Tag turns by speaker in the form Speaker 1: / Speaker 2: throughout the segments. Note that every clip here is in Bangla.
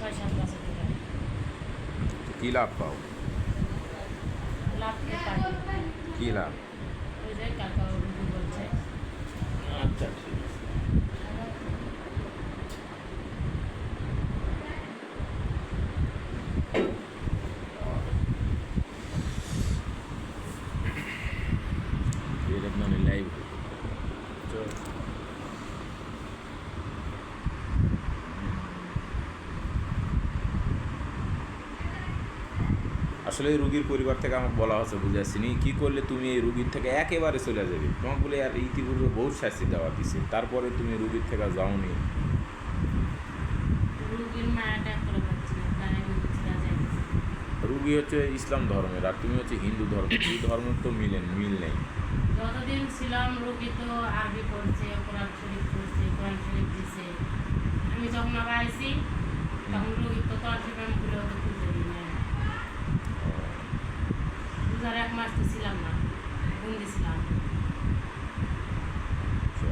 Speaker 1: ছয় সাত বছর ধরে
Speaker 2: কী লাভ পাও?
Speaker 1: লাভ তো পাই?
Speaker 2: কী লাভ?
Speaker 1: ওই যে কাকা বলছে।
Speaker 2: আচ্ছা ঠিক আছে এরকম আমি লাইভ আসলে রুগীর পরিবার থেকে আমাকে বলা হচ্ছে বুঝাচ্ছিনি কী করলে তুমি এই রুগীর থেকে একেবারে চলে যাবে? তোমাকে বলে আর ইতিপূর্বে বহুত শাস্তি দেওয়া দিছে। তারপরে তুমি রুগীর থেকে
Speaker 1: বুঝতে যাইতেছি
Speaker 2: রুগী হচ্ছে ইসলাম ধর্মের আর তুমি হচ্ছে হিন্দু ধর্ম। এই ধর্মের তো মিলেন মিল নেই।
Speaker 1: যতদিন ছিলাম রুগী তো আরবি পড়ছে কোরআন শরীফ পড়ছে কোরআন শরীফ দিছে। আমি যখন আবার তখন রুগী তো কোরআন শরীফ আমি ভুলেও তো খুঁজে বুঝার এক মাস তো ছিলাম না বন্দি ছিলাম
Speaker 2: আচ্ছা।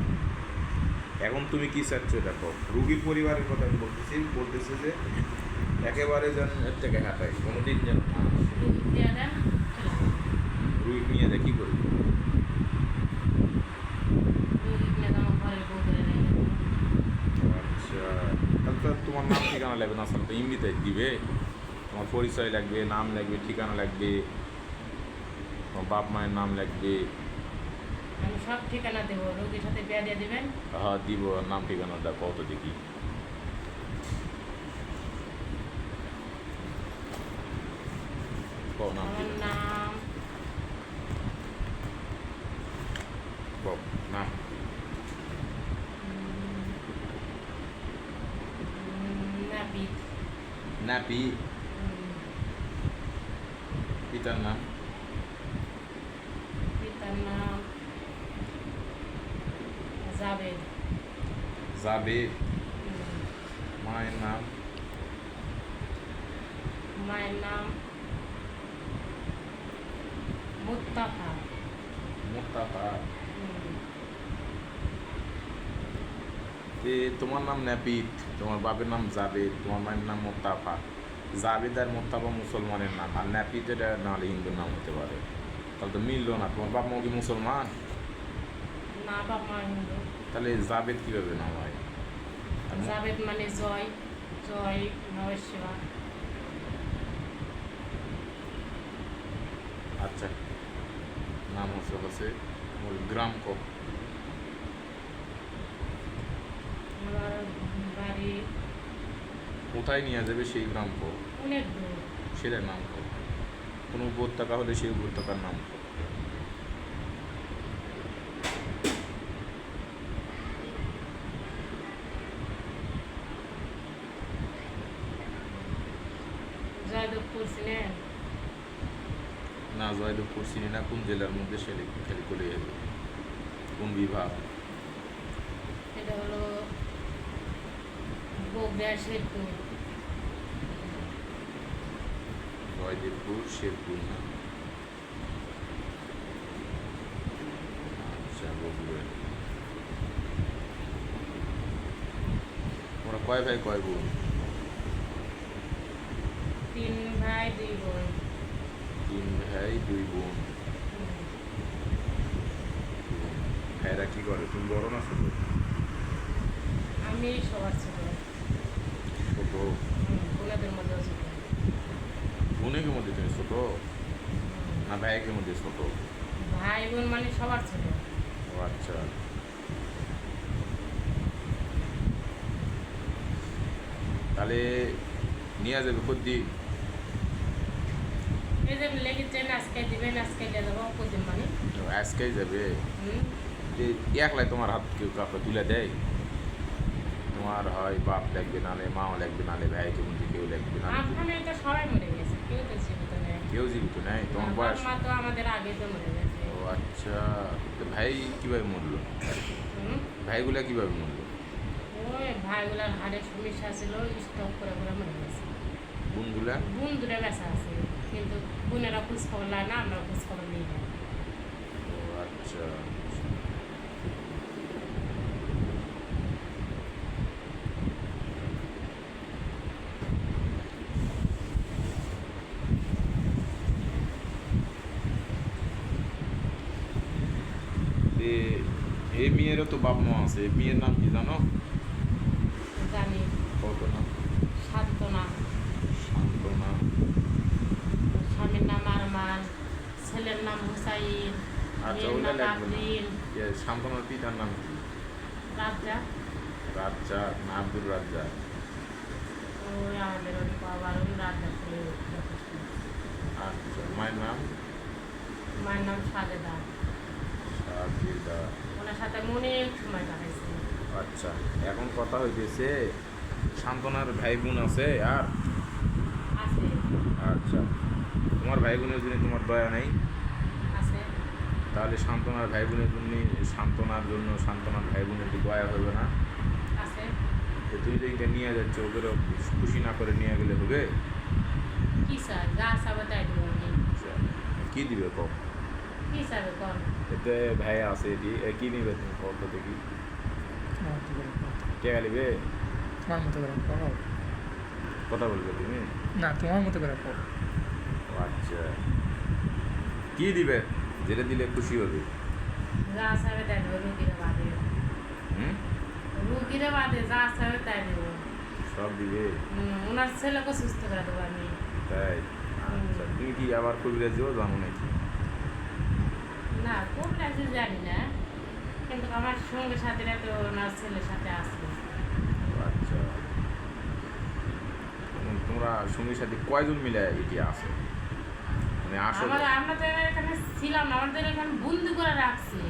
Speaker 2: এখন তুমি কি চাচ্ছ দেখো রুগীর পরিবারের কথা আমি বলতেছি বলতেছে যে একেবারে যেন এর থেকে হাঁটাই কোনোদিন যেন
Speaker 1: রুগী।
Speaker 2: রুগী নিয়ে যায় কী করবি
Speaker 1: রুগী।
Speaker 2: আচ্ছা তাহলে তোমার নাম ঠিকানা লাগবে না আসলে তো এমনিতে দিবে তোমার পরিচয় লাগবে নাম লাগবে ঠিকানা লাগবে তোমার বাপ মায়ের নাম লাগবে
Speaker 1: আমি সব ঠিকানা দেবো রোগীর সাথে বিয়া দিয়ে দেবেন?
Speaker 2: হ্যাঁ দিব নাম ঠিকানাটা কত দেখি। কও নাম ঠিকানা?
Speaker 1: নাম?
Speaker 2: কও
Speaker 1: উম,
Speaker 2: নাপি। পিতার নাম? যাবে মায়ের নাম
Speaker 1: মায়ের নাম মুত্তাফা
Speaker 2: মোত্তাফা এ তোমার নাম নাপিত তোমার বাপের নাম জাবেদ তোমার মায়ের নাম মোত্তাফা জাবেদ আর মোত্তাফা মুসলমানের নাম আর নাপিত এটা নাহলে হিন্দুর নাম হতে পারে। তাহলে তো মিললো না তোমার বাপ মা কি মুসলমান
Speaker 1: না বাপ মা হিন্দু
Speaker 2: তাহলে জাবেদ কীভাবে নাম হয়
Speaker 1: জাবেদ মানে জয় জয় নয় সেবা
Speaker 2: আচ্ছা নাম হচ্ছে হচ্ছে ওর গ্রাম ক কোথায় নিয়ে যাবে সেই গ্রাম ক
Speaker 1: অনেক দূর
Speaker 2: সেটার নাম ক কোনো উপত্যকা হলে সেই উপত্যকার নাম। না জয়দেবপুর চিনি না কোন জেলার মধ্যে সেটা খালি করে যাবে? কোন বিভাগ?
Speaker 1: এটা হলো বগুড়া শেরপুর।
Speaker 2: জয়দেবপুর শেরপুর না। আচ্ছা বগুড়া তোমরা কয় ভাই কয় বোন?
Speaker 1: তিন ভাই দুই বোন।
Speaker 2: তিন ভাই দুই বোন। ভাইরা কি করে? তুমি বড় না ছোট?
Speaker 1: আমি সবার ছোট।
Speaker 2: ছোট। বোনের মধ্যে তুমি ছোট। না ভাইয়ের মধ্যে ছোট।
Speaker 1: ভাই বোন মানে সবার ছোট।
Speaker 2: ও আচ্ছা। তাহলে নিয়ে যাবে
Speaker 1: লেগেছেন আজকে মানে?
Speaker 2: যাবে। একলাই তোমার হাত কেউ কাপড় তুলে দেয়? তোমার হয় বাপ লাগবে নালে মাও লাগবে নালে ভাইকে মধ্যে কেউ লাগবে নালে
Speaker 1: ওখানে তো সবাই মরে গেছে কেউ তো জীবিত নেই।
Speaker 2: কেউ জীবিত নেই? তোমার বয়স?
Speaker 1: মা তো আমাদের আগে তো মরে গেছে।
Speaker 2: ও আচ্ছা তো ভাই কীভাবে মরলো? ভাইগুলা কীভাবে মরলো?
Speaker 1: ওই ভাইগুলার হাড়ের সমস্যা ছিল স্টক করে করে মরে গেছে।
Speaker 2: বোনগুলা?
Speaker 1: বোন দূরে বেসা আছে কিন্তু বোনেরা খোঁজ খবর না আমরা খোঁজ খবর নিই না।
Speaker 2: ও আচ্ছা। এই মেয়েরও তো বাপ মা আছে মেয়ের নাম কি জানো
Speaker 1: জানি
Speaker 2: কত নাম
Speaker 1: সান্ত্বনা
Speaker 2: শান্তনা
Speaker 1: স্বামীর নাম আরমান ছেলের নাম হুসাইন
Speaker 2: আচ্ছা ওটা লাগবে শান্তনার পিতার নাম কি
Speaker 1: রাজা
Speaker 2: না আব্দুল রাজ্জাক
Speaker 1: ওই আমাদের ওই বাবার ওই রাজা ছেলে
Speaker 2: আচ্ছা মায়ের নাম
Speaker 1: মায়ের নাম সাজেদা
Speaker 2: সাজিদা
Speaker 1: ওনার সাথে অনেক সময় কাটাইছি।
Speaker 2: আচ্ছা এখন কথা হইতেছে শান্তনার ভাই বোন আছে আর?
Speaker 1: আছে।
Speaker 2: আচ্ছা তোমার ভাই বোনের জন্য তোমার দয়া নেই?
Speaker 1: আছে।
Speaker 2: তাহলে শান্তনার ভাই বোনের জন্য শান্তনার জন্য শান্তনার ভাই বোনের দয়া হবে না?
Speaker 1: আছে।
Speaker 2: তো তুই যে এটা নিয়ে যাচ্ছ ওদেরও খুশি না করে নিয়ে গেলে হবে?
Speaker 1: কি স্যার যা চাবে তাই দেবো
Speaker 2: আচ্ছা, কি দিবে কম
Speaker 1: কি চাবে কর
Speaker 2: এতে ভাই আছে এটি এ কি নিবে তুমি কত দেখি। কে নিবে
Speaker 3: তোমার মতো করে।
Speaker 2: কথা বলবে তুমি
Speaker 3: না তোমার মতো করে।
Speaker 2: আচ্ছা কি দিবে যেটা দিলে খুশি হবে
Speaker 1: দেবো দেবো
Speaker 2: সব দিবে
Speaker 1: ওনার ছেলেকে সুস্থ করে দেবো আমি
Speaker 2: তাই আচ্ছা তুমি কি আবার কবিরাজিও জানো নাকি
Speaker 1: না জানি না কিন্তু আমার সঙ্গে সাথীরা তো ওনার ছেলের সাথে আসবে
Speaker 2: আচ্ছা। তোমরা সঙ্গীর সাথে কয়জন মিলে এটি আছে? মানে আসো
Speaker 1: আমার আমরা তো এখানে ছিলাম আমাদের এখানে বন্দি করে রাখছে।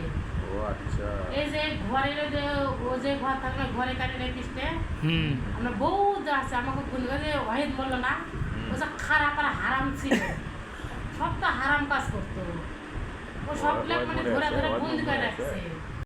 Speaker 2: ও আচ্ছা।
Speaker 1: এই যে ঘরের যে ও যে ঘর থাকলে ঘরে কাটে রেখিসতে
Speaker 3: হুম।
Speaker 1: আমরা বহুত আছে আমাকে বন্ধু যে ওয়াহিদ বলল না ও যে খারাপ আর হারাম ছিল। সব তো হারাম কাজ করতো। ও সব মানে ধরে ধরে
Speaker 2: ওর
Speaker 1: করে রাখছে।